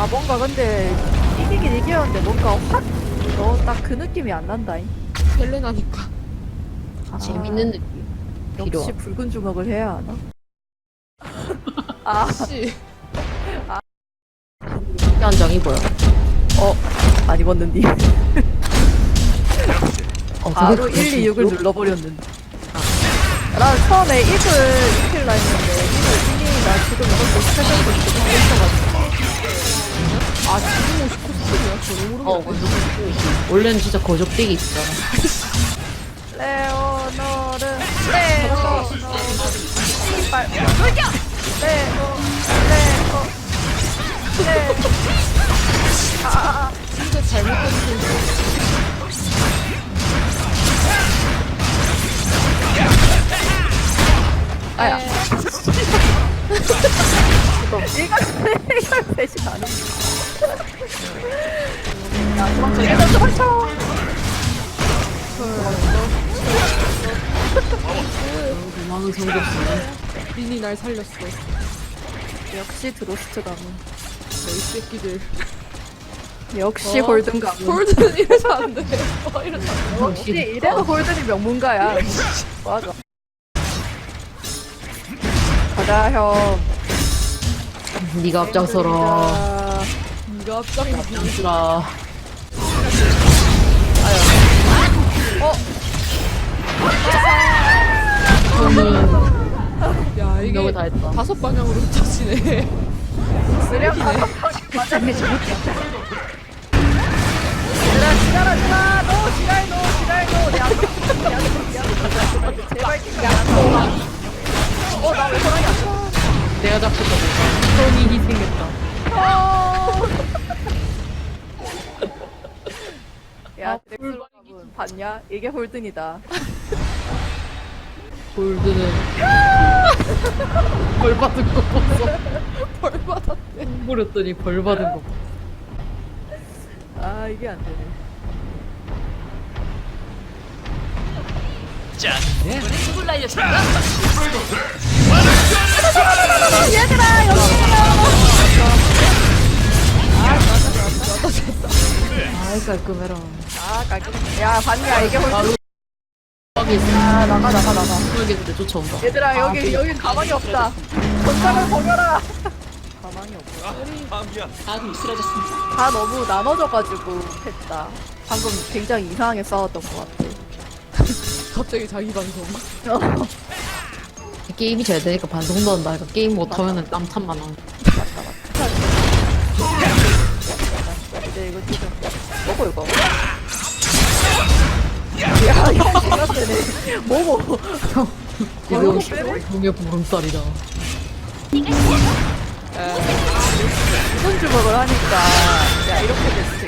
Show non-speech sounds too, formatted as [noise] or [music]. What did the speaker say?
아 뭔가 근데 이기긴 이겼는데 뭔가 확너 딱 그 느낌이 안 난다잉 헬레나니까. 아, 재밌는 느낌. 역시 필요하. 붉은 주먹을 해야 하나? [laughs] 아 씨. 한장 입어요. 안 입었는데 어, 바로 그게 1, 2, 6을 그렇고. 눌러버렸는데 난 처음에 입을 입힐라 했는데 입을 이미 나 지금 이것도 스페셜도 지금 있어가지고 어. 원래는 진짜 거적대기 있잖아. 레오노르 레오노르 레오 레오 레 아, 진짜 잘못된 거. 아야 이거 이거 대신 안 해. 야 도망쳐 도망은. 린이 날 살렸어. 역시 드로스트 가문 이 새끼들. 역시 어? 홀든 가문 홀드는 이래서 안 돼. 어, 이래서 안 돼. 역시 이래서 홀든이 명문가야 맞아 가자 형 네가 앞장서라. 앞장이 앞장서라. 야, 이게 생각을 다 했다. 다섯 방향으로 흩어지네. [laughs] 쓰렴 [laughs] 맞아 얘들아 지랄하 지 마! 너 지랄 너 지랄 너! 내 앞에 내 앞에 내 앞에 제발 야 어나 왜 사랑이 안 돼? 내가 잡혔다. 손이 희생했다. 어. 야 드렉슬 가문 봤냐? 이게 홀든이다 골드는 벌 받은 거 봤어. 벌 받았대. 버렸더니 벌 받은 거. 아 이게 안 되네 얘들아 여기에요 아이 깔끔해라. 아 깔끔 야 봤냐 이게 홀든 여기 있어. 아 나가 나가 나가. 여기 근데 쫓아온다. 얘들아 여기 여기 가망이 없다. 전장을 버려라. 가망이 없어. 다 너무 나눠져가지고 했다. 방금 굉장히 이상하게 싸웠던 것 같아. 갑자기 자기 방송. 어, 게임이 잘 되니까 반성도 한다. 그러니까 게임 못하면은 땀탄만 나. 이제 이거 지금 먹어 이거 생각되네 뭐뭐 이거? 동의 보름살이다. 이런 주먹을 하니까 야 이렇게 같다